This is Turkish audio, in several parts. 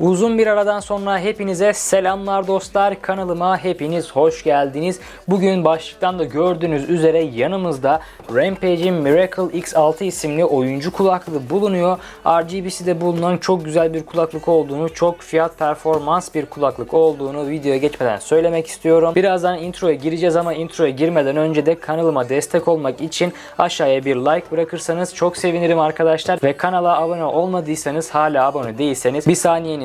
Uzun bir aradan sonra hepinize selamlar dostlar. Kanalıma hepiniz hoş geldiniz. Bugün başlıktan da gördüğünüz üzere yanımızda Rampage'in Miracle X6 isimli oyuncu kulaklığı bulunuyor. RGB'si bulunan çok güzel bir kulaklık olduğunu, çok fiyat performans bir kulaklık olduğunu videoya geçmeden söylemek istiyorum. Birazdan introya gireceğiz ama introya girmeden önce de kanalıma destek olmak için aşağıya bir like bırakırsanız çok sevinirim arkadaşlar. Ve kanala abone olmadıysanız hala abone değilseniz bir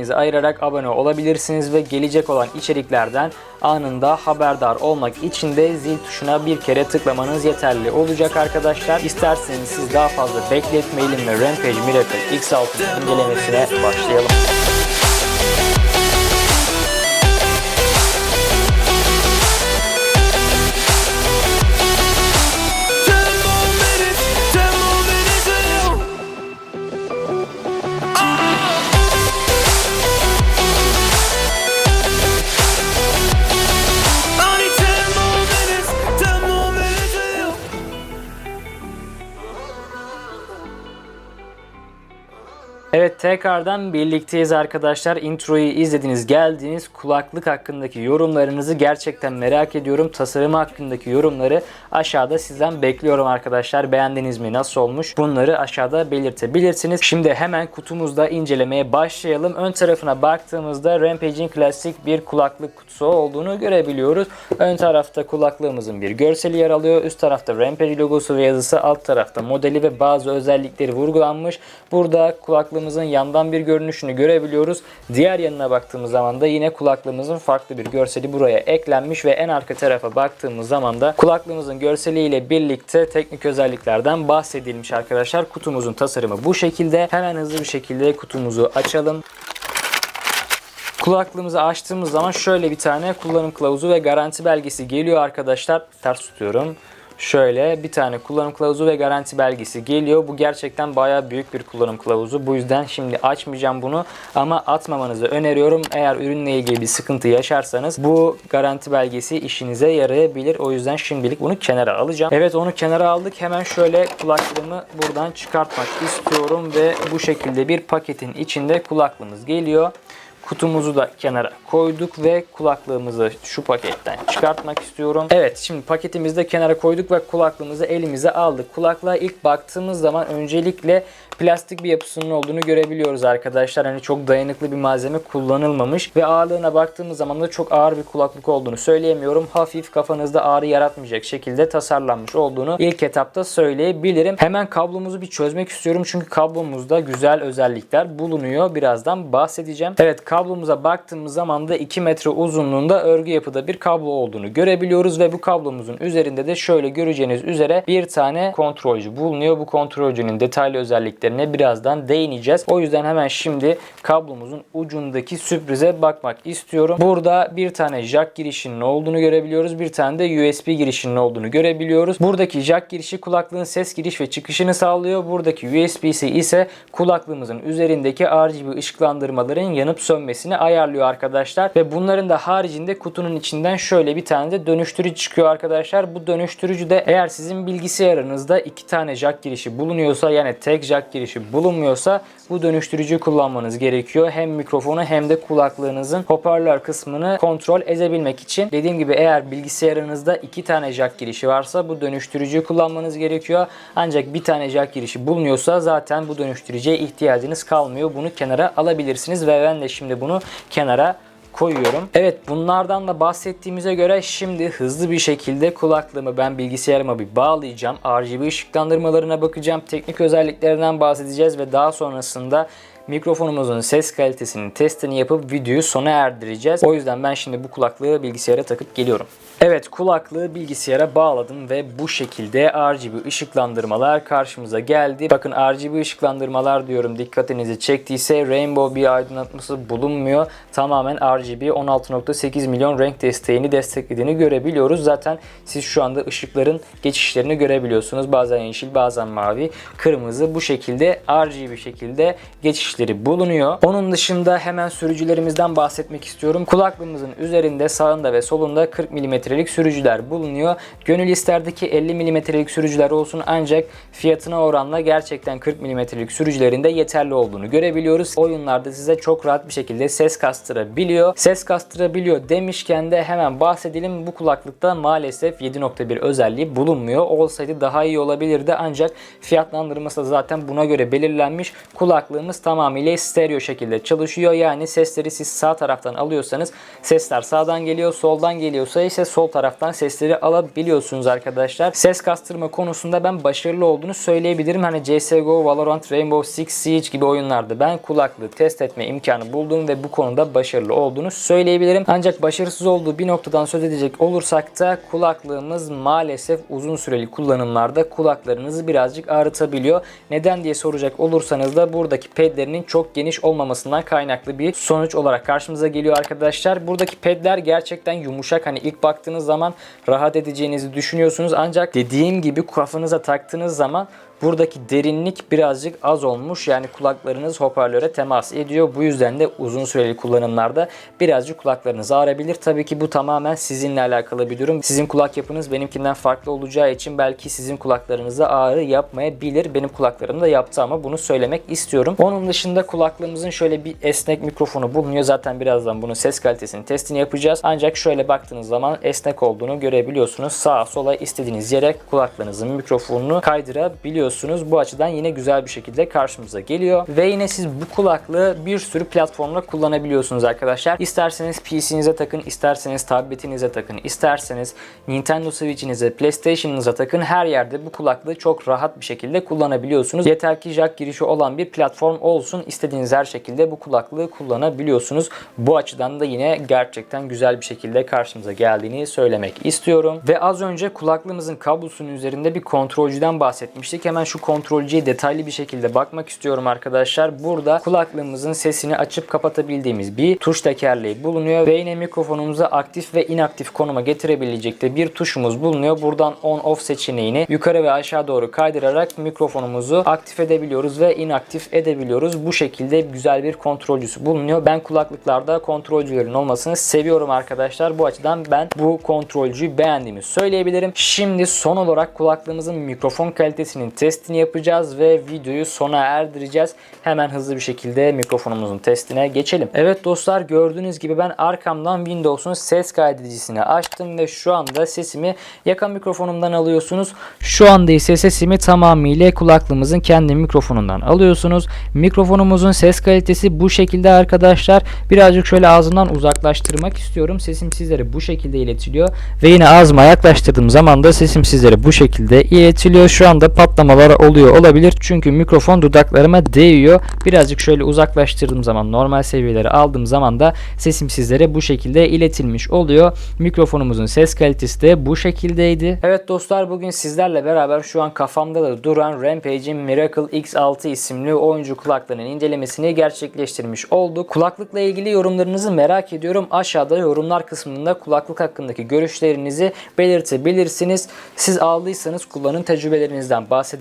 saniyenizi ayırarak abone olabilirsiniz ve gelecek olan içeriklerden anında haberdar olmak için de zil tuşuna bir kere tıklamanız yeterli olacak arkadaşlar. İsterseniz siz daha fazla bekletmeyelim ve Rampage Miracle X6 incelemesine başlayalım. Evet tekrardan birlikteyiz arkadaşlar. Introyu izlediniz, geldiniz. Kulaklık hakkındaki yorumlarınızı gerçekten merak ediyorum. Tasarımı hakkındaki yorumları aşağıda sizden bekliyorum arkadaşlar. Beğendiniz mi? Nasıl olmuş? Bunları aşağıda belirtebilirsiniz. Şimdi hemen kutumuzda incelemeye başlayalım. Ön tarafına baktığımızda Rampage'in klasik bir kulaklık kutusu olduğunu görebiliyoruz. Ön tarafta kulaklığımızın bir görseli yer alıyor. Üst tarafta Rampage logosu ve yazısı, alt tarafta modeli ve bazı özellikleri vurgulanmış. Burada kulaklığımızın yandan bir görünüşünü görebiliyoruz. Diğer yanına baktığımız zaman da yine kulaklığımızın farklı bir görseli buraya eklenmiş ve en arka tarafa baktığımız zaman da kulaklığımızın görseliyle birlikte teknik özelliklerden bahsedilmiş arkadaşlar. Kutumuzun tasarımı bu şekilde. Hemen hızlı bir şekilde kutumuzu açalım. Kulaklığımızı açtığımız zaman şöyle bir tane kullanım kılavuzu ve garanti belgesi geliyor arkadaşlar. Ters tutuyorum. Şöyle bir tane kullanım kılavuzu ve garanti belgesi geliyor. Bu gerçekten bayağı büyük bir kullanım kılavuzu. Bu yüzden şimdi açmayacağım bunu ama atmamanızı öneriyorum. Eğer ürünle ilgili bir sıkıntı yaşarsanız bu garanti belgesi işinize yarayabilir. O yüzden şimdilik bunu kenara alacağım. Evet onu kenara aldık. Hemen şöyle kulaklığımı buradan çıkartmak istiyorum ve bu şekilde bir paketin içinde kulaklığımız geliyor. Kutumuzu da kenara koyduk ve kulaklığımızı şu paketten çıkartmak istiyorum. Evet şimdi paketimizi de kenara koyduk ve kulaklığımızı elimize aldık. Kulaklığa ilk baktığımız zaman öncelikle plastik bir yapısının olduğunu görebiliyoruz arkadaşlar. Hani çok dayanıklı bir malzeme kullanılmamış ve ağırlığına baktığımız zaman da çok ağır bir kulaklık olduğunu söyleyemiyorum. Hafif kafanızda ağrı yaratmayacak şekilde tasarlanmış olduğunu ilk etapta söyleyebilirim. Hemen kablomuzu bir çözmek istiyorum çünkü kablomuzda güzel özellikler bulunuyor. Birazdan bahsedeceğim. Evet kablomuza baktığımız zaman da 2 metre uzunluğunda örgü yapıda bir kablo olduğunu görebiliyoruz ve bu kablomuzun üzerinde de şöyle göreceğiniz üzere bir tane kontrolcü bulunuyor. Bu kontrolcünün detaylı özelliklerine birazdan değineceğiz. O yüzden hemen şimdi kablomuzun ucundaki sürprize bakmak istiyorum. Burada bir tane jack girişinin olduğunu görebiliyoruz. Bir tane de USB girişinin olduğunu görebiliyoruz. Buradaki jack girişi kulaklığın ses giriş ve çıkışını sağlıyor. Buradaki USB'si ise kulaklığımızın üzerindeki RGB ışıklandırmaların yanıp sönmesini ayarlıyor arkadaşlar. Ve bunların da haricinde kutunun içinden şöyle bir tane de dönüştürücü çıkıyor arkadaşlar. Bu dönüştürücü de eğer sizin bilgisayarınızda iki tane jack girişi bulunuyorsa yani tek jack girişi bulunmuyorsa bu dönüştürücüyü kullanmanız gerekiyor. Hem mikrofonu hem de kulaklığınızın hoparlör kısmını kontrol edebilmek için. Dediğim gibi eğer bilgisayarınızda iki tane jack girişi varsa bu dönüştürücüyü kullanmanız gerekiyor. Ancak bir tane jack girişi bulunuyorsa zaten bu dönüştürücüye ihtiyacınız kalmıyor. Bunu kenara alabilirsiniz ve ben de şimdi bunu kenara koyuyorum. Evet bunlardan da bahsettiğimize göre şimdi hızlı bir şekilde kulaklığımı ben bilgisayarıma bir bağlayacağım. RGB ışıklandırmalarına bakacağım. Teknik özelliklerinden bahsedeceğiz ve daha sonrasında mikrofonumuzun ses kalitesinin testini yapıp videoyu sona erdireceğiz. O yüzden ben şimdi bu kulaklığı bilgisayara takıp geliyorum. Evet kulaklığı bilgisayara bağladım ve bu şekilde RGB ışıklandırmalar karşımıza geldi. Bakın RGB ışıklandırmalar diyorum dikkatinizi çektiyse rainbow bir aydınlatması bulunmuyor. Tamamen RGB 16.8 milyon renk desteğini desteklediğini görebiliyoruz. Zaten siz şu anda ışıkların geçişlerini görebiliyorsunuz. Bazen yeşil bazen mavi, kırmızı bu şekilde RGB şekilde geçişleri bulunuyor. Onun dışında hemen sürücülerimizden bahsetmek istiyorum. Kulaklığımızın üzerinde sağında ve solunda 40 mm'lik sürücüler bulunuyor. Gönül isterdi ki 50 milimetrelik sürücüler olsun ancak fiyatına oranla gerçekten 40 milimetrelik sürücülerin de yeterli olduğunu görebiliyoruz. Oyunlarda size çok rahat bir şekilde ses kastırabiliyor. Ses kastırabiliyor demişken de hemen bahsedelim. Bu kulaklıkta maalesef 7.1 özelliği bulunmuyor. Olsaydı daha iyi olabilirdi ancak fiyatlandırması da zaten buna göre belirlenmiş. Kulaklığımız tamamıyla stereo şekilde çalışıyor. Yani sesleri siz sağ taraftan alıyorsanız sesler sağdan geliyor, soldan geliyorsa ise sol taraftan sesleri alabiliyorsunuz arkadaşlar. Ses kastırma konusunda ben başarılı olduğunu söyleyebilirim. Hani CSGO, Valorant, Rainbow Six Siege gibi oyunlarda ben kulaklığı test etme imkanı buldum ve bu konuda başarılı olduğunu söyleyebilirim. Ancak başarısız olduğu bir noktadan söz edecek olursak da kulaklığımız maalesef uzun süreli kullanımlarda kulaklarınızı birazcık ağrıtabiliyor. Neden diye soracak olursanız da buradaki pedlerinin çok geniş olmamasından kaynaklı bir sonuç olarak karşımıza geliyor arkadaşlar. Buradaki pedler gerçekten yumuşak. Hani ilk baktığınız zaman rahat edeceğinizi düşünüyorsunuz. Ancak dediğim gibi kafanıza taktığınız zaman Buradaki derinlik birazcık az olmuş. Yani kulaklarınız hoparlöre temas ediyor. Bu yüzden de uzun süreli kullanımlarda birazcık kulaklarınız ağrabilir. Tabii ki bu tamamen sizinle alakalı bir durum. Sizin kulak yapınız benimkinden farklı olacağı için belki sizin kulaklarınıza ağrı yapmayabilir. Benim kulaklarım da yaptı ama bunu söylemek istiyorum. Onun dışında kulaklığımızın şöyle bir esnek mikrofonu bulunuyor. Zaten birazdan bunun ses kalitesinin testini yapacağız. Ancak şöyle baktığınız zaman esnek olduğunu görebiliyorsunuz. Sağa sola istediğiniz yere kulaklarınızın mikrofonunu kaydırabiliyorsunuz. Bu açıdan yine güzel bir şekilde karşımıza geliyor. Ve yine siz bu kulaklığı bir sürü platformda kullanabiliyorsunuz arkadaşlar. İsterseniz PC'nize takın, isterseniz tabletinize takın, isterseniz Nintendo Switch'inize, PlayStation'ınıza takın. Her yerde bu kulaklığı çok rahat bir şekilde kullanabiliyorsunuz. Yeter ki jack girişi olan bir platform olsun. İstediğiniz her şekilde bu kulaklığı kullanabiliyorsunuz. Bu açıdan da yine gerçekten güzel bir şekilde karşımıza geldiğini söylemek istiyorum. Ve az önce kulaklığımızın kablosunun üzerinde bir kontrolcüden bahsetmiştik. Hemen şu kontrolcüye detaylı bir şekilde bakmak istiyorum arkadaşlar. Burada kulaklığımızın sesini açıp kapatabildiğimiz bir tuş tekerleği bulunuyor. Ve yine mikrofonumuzu aktif ve inaktif konuma getirebilecek de bir tuşumuz bulunuyor. Buradan on off seçeneğini yukarı ve aşağı doğru kaydırarak mikrofonumuzu aktif edebiliyoruz ve inaktif edebiliyoruz. Bu şekilde güzel bir kontrolcüsü bulunuyor. Ben kulaklıklarda kontrolcülerin olmasını seviyorum arkadaşlar. Bu açıdan ben bu kontrolcüyü beğendiğimi söyleyebilirim. Şimdi son olarak kulaklığımızın mikrofon kalitesinin testini yapacağız ve videoyu sona erdireceğiz. Hemen hızlı bir şekilde mikrofonumuzun testine geçelim. Evet dostlar gördüğünüz gibi ben arkamdan Windows'un ses kaydedicisini açtım ve şu anda sesimi yakan mikrofonumdan alıyorsunuz. Şu anda ise sesimi tamamıyla kulaklığımızın kendi mikrofonundan alıyorsunuz. Mikrofonumuzun ses kalitesi bu şekilde arkadaşlar. Birazcık şöyle ağzımdan uzaklaştırmak istiyorum. Sesim sizlere bu şekilde iletiliyor. Ve yine ağzıma yaklaştırdığım zaman da sesim sizlere bu şekilde iletiliyor. Şu anda patlamalar oluyor olabilir. Çünkü mikrofon dudaklarıma değiyor. Birazcık şöyle uzaklaştırdığım zaman normal seviyeleri aldığım zaman da sesim sizlere bu şekilde iletilmiş oluyor. Mikrofonumuzun ses kalitesi de bu şekildeydi. Evet dostlar bugün sizlerle beraber şu an kafamda da duran Rampage'in Miracle X6 isimli oyuncu kulaklığının incelemesini gerçekleştirmiş olduk. Kulaklıkla ilgili yorumlarınızı merak ediyorum. Aşağıda yorumlar kısmında kulaklık hakkındaki görüşlerinizi belirtebilirsiniz. Siz aldıysanız kullanım tecrübelerinizden bahsedebilirsiniz.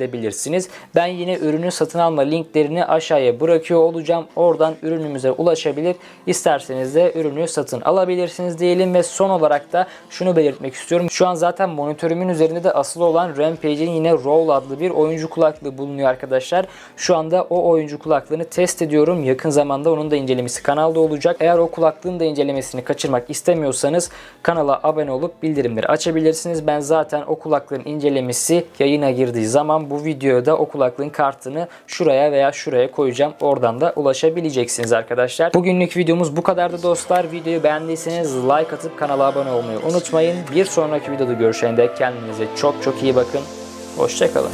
Ben yine ürünü satın alma linklerini aşağıya bırakıyor olacağım. Oradan ürünümüze ulaşabilir. İsterseniz de ürünü satın alabilirsiniz diyelim ve son olarak da şunu belirtmek istiyorum. Şu an zaten monitörümün üzerinde de asılı olan Rampage'in yine Roll adlı bir oyuncu kulaklığı bulunuyor arkadaşlar. Şu anda o oyuncu kulaklığını test ediyorum. Yakın zamanda onun da incelemesi kanalda olacak. Eğer o kulaklığın da incelemesini kaçırmak istemiyorsanız kanala abone olup bildirimleri açabilirsiniz. Ben zaten o kulaklığın incelemesi yayına girdiği zaman bu videoda o kulaklığın kartını şuraya veya şuraya koyacağım. Oradan da ulaşabileceksiniz arkadaşlar. Bugünlük videomuz bu kadardı dostlar. Videoyu beğendiyseniz like atıp kanala abone olmayı unutmayın. Bir sonraki videoda görüşene dek kendinize çok çok iyi bakın. Hoşçakalın.